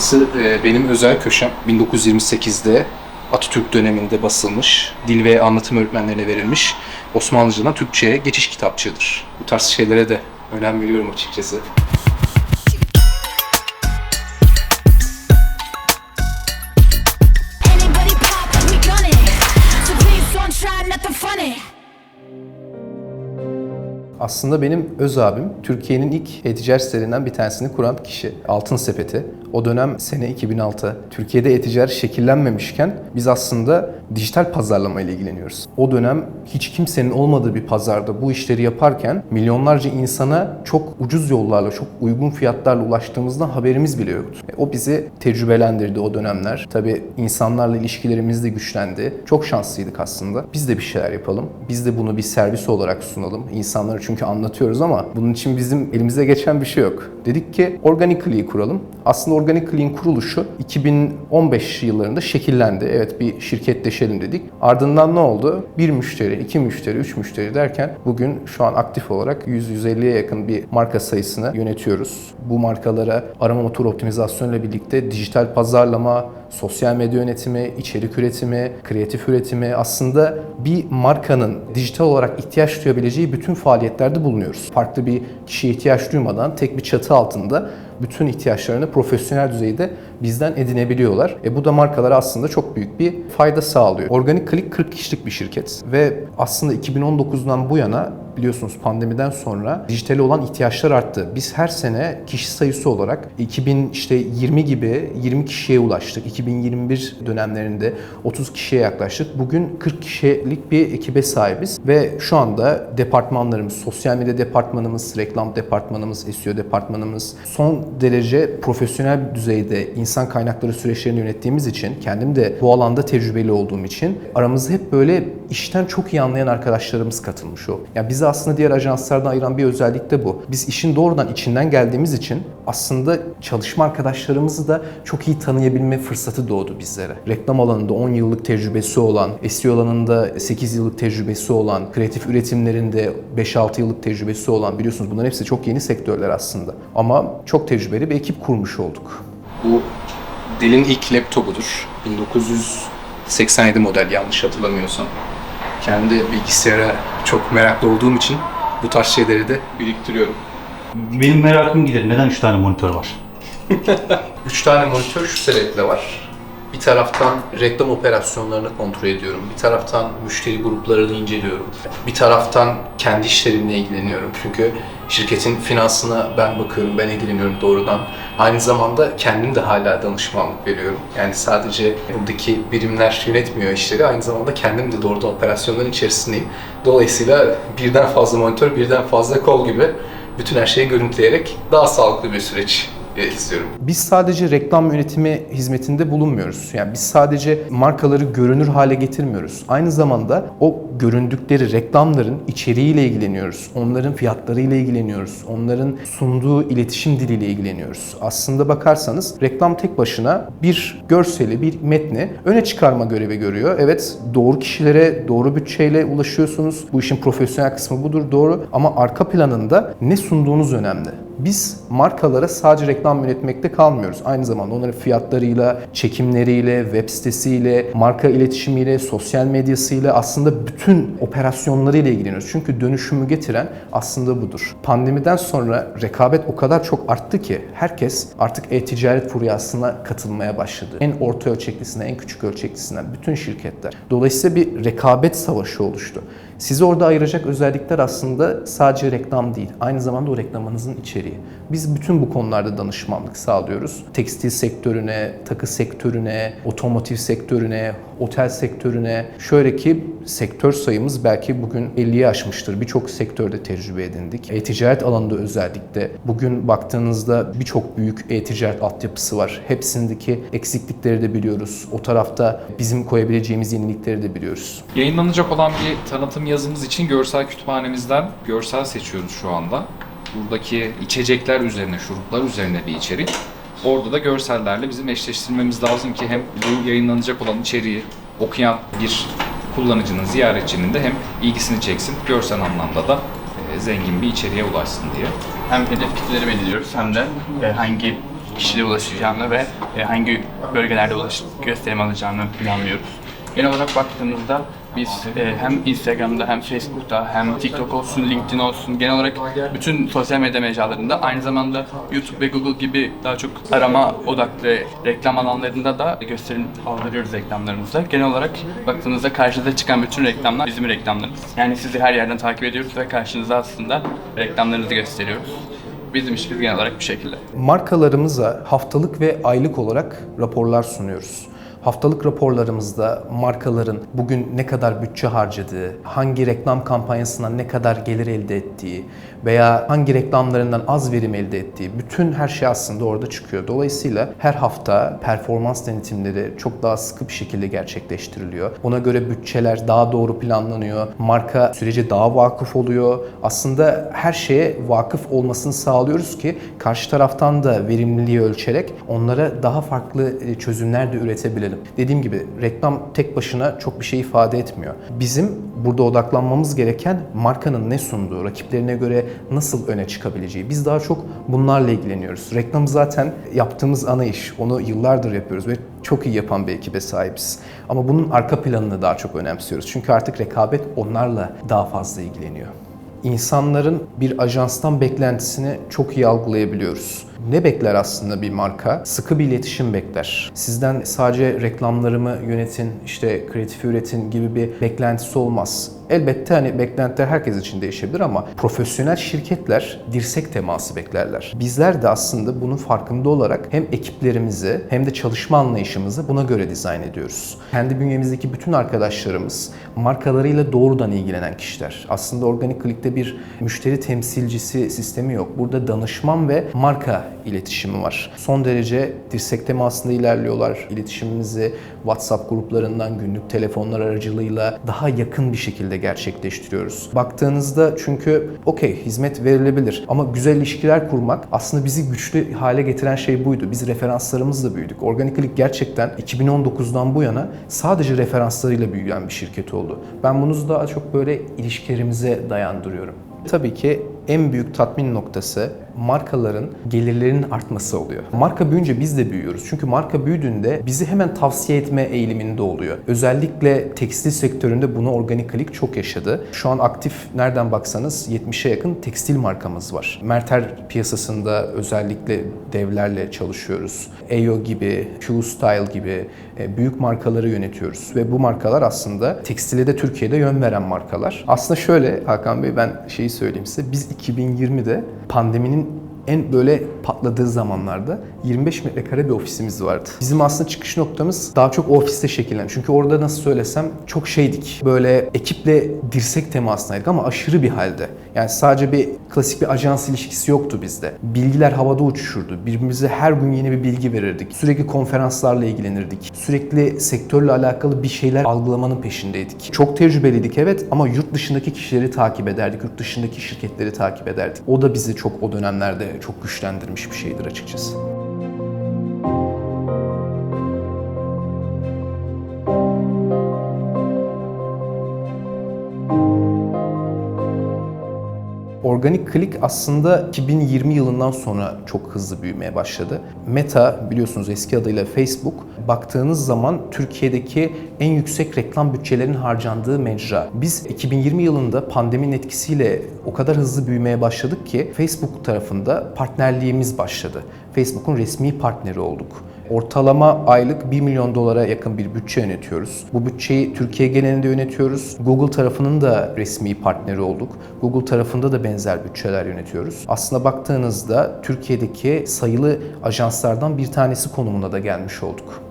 Burası e, benim özel köşem. 1928'de Atatürk döneminde basılmış, dil ve anlatım öğretmenlerine verilmiş Osmanlıcadan Türkçe'ye geçiş kitapçığıdır. Bu tarz şeylere de önem veriyorum açıkçası. Aslında benim öz abim Türkiye'nin ilk e-ticaret sitelerinden bir tanesini kuran kişi. Altın Sepeti. O dönem sene 2006. Türkiye'de e-ticaret şekillenmemişken biz aslında dijital pazarlama ile ilgileniyoruz. O dönem hiç kimsenin olmadığı bir pazarda bu işleri yaparken milyonlarca insana çok ucuz yollarla, çok uygun fiyatlarla ulaştığımızdan haberimiz bile yoktu. E, O bizi tecrübelendirdi o dönemler. Tabii insanlarla ilişkilerimiz de güçlendi. Çok şanslıydık aslında. Biz de bir şeyler yapalım. Biz de bunu bir servis olarak sunalım. İnsanlara çünkü anlatıyoruz ama bunun için bizim elimize geçen bir şey yok. Dedik ki Organically'yi kuralım. Aslında Organically'in kuruluşu 2015 yıllarında şekillendi. Evet bir şirketleşelim dedik. Ardından ne oldu? Bir müşteri, iki müşteri, üç müşteri derken bugün şu an aktif olarak 100-150'ye yakın bir marka sayısını yönetiyoruz. Bu markalara arama motor optimizasyonu ile birlikte dijital pazarlama, sosyal medya yönetimi, içerik üretimi, kreatif üretimi aslında bir markanın dijital olarak ihtiyaç duyabileceği bütün faaliyetlerde bulunuyoruz. Farklı bir kişiye ihtiyaç duymadan tek bir çatı altında bütün ihtiyaçlarını profesyonel düzeyde bizden edinebiliyorlar. E bu da markalara aslında çok büyük bir fayda sağlıyor. Organic Click 40 kişilik bir şirket ve aslında 2019'dan bu yana biliyorsunuz pandemiden sonra dijitale olan ihtiyaçlar arttı. Biz her sene kişi sayısı olarak 2000 işte 20 gibi 20 kişiye ulaştık. 2021 dönemlerinde 30 kişiye yaklaştık. Bugün 40 kişilik bir ekibe sahibiz ve şu anda departmanlarımız, sosyal medya departmanımız, reklam departmanımız, SEO departmanımız son derece profesyonel düzeyde insan kaynakları süreçlerini yönettiğimiz için, kendim de bu alanda tecrübeli olduğum için aramızda hep böyle işten çok iyi anlayan arkadaşlarımız katılmış o. Yani bizi aslında diğer ajanslardan ayıran bir özellik de bu. Biz işin doğrudan içinden geldiğimiz için aslında çalışma arkadaşlarımızı da çok iyi tanıyabilme fırsatı doğdu bizlere. Reklam alanında 10 yıllık tecrübesi olan, SEO alanında 8 yıllık tecrübesi olan, kreatif üretimlerinde 5-6 yıllık tecrübesi olan biliyorsunuz bunların hepsi çok yeni sektörler aslında. Ama çok tecrübeli bir ekip kurmuş olduk. Bu Dell'in ilk laptopudur. 1987 model yanlış hatırlamıyorsam. Kendi bilgisayara çok meraklı olduğum için bu tarz şeyleri de biriktiriyorum. Benim merakım gider. Neden 3 tane monitör var? 3 tane monitör şu sebeple var. Bir taraftan reklam operasyonlarını kontrol ediyorum. Bir taraftan müşteri gruplarını inceliyorum. Bir taraftan kendi işlerimle ilgileniyorum. Çünkü şirketin finansına ben bakıyorum, ben ilgileniyorum doğrudan. Aynı zamanda kendim de hala danışmanlık veriyorum. Yani sadece buradaki birimler yönetmiyor işleri, aynı zamanda kendim de doğrudan operasyonların içerisindeyim. Dolayısıyla birden fazla monitör, birden fazla kol gibi bütün her şeyi görüntüleyerek daha sağlıklı bir süreç istiyorum. Biz sadece reklam yönetimi hizmetinde bulunmuyoruz. Yani biz sadece markaları görünür hale getirmiyoruz. Aynı zamanda o göründükleri reklamların içeriğiyle ilgileniyoruz. Onların fiyatlarıyla ilgileniyoruz. Onların sunduğu iletişim diliyle ilgileniyoruz. Aslında bakarsanız reklam tek başına bir görseli, bir metni öne çıkarma görevi görüyor. Evet doğru kişilere doğru bütçeyle ulaşıyorsunuz. Bu işin profesyonel kısmı budur doğru. Ama arka planında ne sunduğunuz önemli. Biz markalara sadece reklam yönetmekte kalmıyoruz. Aynı zamanda onların fiyatlarıyla, çekimleriyle, web sitesiyle, marka iletişimiyle, sosyal medyasıyla aslında bütün operasyonlarıyla ilgileniyoruz. Çünkü dönüşümü getiren aslında budur. Pandemiden sonra rekabet o kadar çok arttı ki herkes artık e-ticaret furyasına katılmaya başladı. En orta ölçeklisinden, en küçük ölçeklisinden bütün şirketler. Dolayısıyla bir rekabet savaşı oluştu. Sizi orada ayıracak özellikler aslında sadece reklam değil, aynı zamanda o reklamınızın içeriği. Biz bütün bu konularda danışmanlık sağlıyoruz. Tekstil sektörüne, takı sektörüne, otomotiv sektörüne, otel sektörüne. Şöyle ki sektör sayımız belki bugün 50'yi aşmıştır. Birçok sektörde tecrübe edindik. E-ticaret alanında özellikle bugün baktığınızda birçok büyük e-ticaret altyapısı var. Hepsindeki eksiklikleri de biliyoruz. O tarafta bizim koyabileceğimiz yenilikleri de biliyoruz. Yayınlanacak olan bir tanıtım yazımız için görsel kütüphanemizden görsel seçiyoruz şu anda. Buradaki içecekler üzerine, şuruplar üzerine bir içerik. Orada da görsellerle bizim eşleştirmemiz lazım ki hem bu yayınlanacak olan içeriği okuyan bir kullanıcının, ziyaretçinin de hem ilgisini çeksin, görsel anlamda da e, zengin bir içeriğe ulaşsın diye. hem hedef kitleleri belirliyoruz hem de e, hangi kişilere ulaşacağını ve e, hangi bölgelerde ulaş gösterim alacağını planlıyoruz. Genel olarak baktığımızda biz e, hem Instagram'da hem Facebook'ta hem TikTok olsun, LinkedIn olsun genel olarak bütün sosyal medya mecralarında aynı zamanda YouTube ve Google gibi daha çok arama odaklı reklam alanlarında da gösterim aldırıyoruz reklamlarımızda. Genel olarak baktığınızda karşınıza çıkan bütün reklamlar bizim reklamlarımız. Yani sizi her yerden takip ediyoruz ve karşınıza aslında reklamlarınızı gösteriyoruz. Bizim işimiz genel olarak bu şekilde. Markalarımıza haftalık ve aylık olarak raporlar sunuyoruz. Haftalık raporlarımızda markaların bugün ne kadar bütçe harcadığı, hangi reklam kampanyasından ne kadar gelir elde ettiği veya hangi reklamlarından az verim elde ettiği bütün her şey aslında orada çıkıyor. Dolayısıyla her hafta performans denetimleri çok daha sıkı bir şekilde gerçekleştiriliyor. Buna göre bütçeler daha doğru planlanıyor. Marka sürece daha vakıf oluyor. Aslında her şeye vakıf olmasını sağlıyoruz ki karşı taraftan da verimliliği ölçerek onlara daha farklı e, çözümler de üretebilelim. Dediğim gibi reklam tek başına çok bir şey ifade etmiyor. Bizim burada odaklanmamız gereken markanın ne sunduğu, rakiplerine göre nasıl öne çıkabileceği. Biz daha çok bunlarla ilgileniyoruz. Reklam zaten yaptığımız ana iş. Onu yıllardır yapıyoruz ve çok iyi yapan bir ekibe sahibiz. Ama bunun arka planını daha çok önemsiyoruz. Çünkü artık rekabet onlarla daha fazla ilgileniyor. İnsanların bir ajanstan beklentisini çok iyi algılayabiliyoruz. Ne bekler aslında bir marka? Sıkı bir iletişim bekler. Sizden sadece reklamlarımı yönetin, işte kreatif üretin gibi bir beklentisi olmaz. Elbette hani beklentiler herkes için değişebilir ama profesyonel şirketler dirsek teması beklerler. Bizler de aslında bunun farkında olarak hem ekiplerimizi hem de çalışma anlayışımızı buna göre dizayn ediyoruz. Kendi bünyemizdeki bütün arkadaşlarımız markalarıyla doğrudan ilgilenen kişiler. Aslında Organic Click'te bir müşteri temsilcisi sistemi yok. Burada danışman ve marka iletişimi var. Son derece dirsek temasında ilerliyorlar. İletişimimizi WhatsApp gruplarından günlük telefonlar aracılığıyla daha yakın bir şekilde gerçekleştiriyoruz. Baktığınızda çünkü okey hizmet verilebilir ama güzel ilişkiler kurmak aslında bizi güçlü hale getiren şey buydu. Biz referanslarımızla büyüdük. Organic Click gerçekten 2019'dan bu yana sadece referanslarıyla büyüyen bir şirket oldu. Ben bunu daha çok böyle ilişkilerimize dayandırıyorum. Tabii ki en büyük tatmin noktası markaların gelirlerinin artması oluyor. Marka büyüyünce biz de büyüyoruz. Çünkü marka büyüdüğünde bizi hemen tavsiye etme eğiliminde oluyor. Özellikle tekstil sektöründe bunu Organic Click çok yaşadı. Şu an aktif nereden baksanız 70'e yakın tekstil markamız var. Merter piyasasında özellikle devlerle çalışıyoruz. EO gibi, Q Style gibi e, büyük markaları yönetiyoruz ve bu markalar aslında tekstile de Türkiye'de yön veren markalar. Aslında şöyle Hakan Bey ben şeyi söyleyeyim size. Biz 2020'de pandeminin en böyle patladığı zamanlarda 25 metrekare bir ofisimiz vardı. Bizim aslında çıkış noktamız daha çok ofiste şekillendi. Çünkü orada nasıl söylesem çok şeydik. Böyle ekiple dirsek temasındaydık ama aşırı bir halde. Yani sadece bir klasik bir ajans ilişkisi yoktu bizde. Bilgiler havada uçuşurdu. Birbirimize her gün yeni bir bilgi verirdik. Sürekli konferanslarla ilgilenirdik. Sürekli sektörle alakalı bir şeyler algılamanın peşindeydik. Çok tecrübeliydik evet ama yurt dışındaki kişileri takip ederdik. Yurt dışındaki şirketleri takip ederdik. O da bizi çok o dönemlerde çok güçlendirmiş bir şeydir açıkçası. Organic Click aslında 2020 yılından sonra çok hızlı büyümeye başladı. Meta biliyorsunuz eski adıyla Facebook baktığınız zaman Türkiye'deki en yüksek reklam bütçelerinin harcandığı mecra. Biz 2020 yılında pandeminin etkisiyle o kadar hızlı büyümeye başladık ki Facebook tarafında partnerliğimiz başladı. Facebook'un resmi partneri olduk. Ortalama aylık 1 milyon dolara yakın bir bütçe yönetiyoruz. Bu bütçeyi Türkiye genelinde yönetiyoruz. Google tarafının da resmi partneri olduk. Google tarafında da benzer bütçeler yönetiyoruz. Aslında baktığınızda Türkiye'deki sayılı ajanslardan bir tanesi konumuna da gelmiş olduk.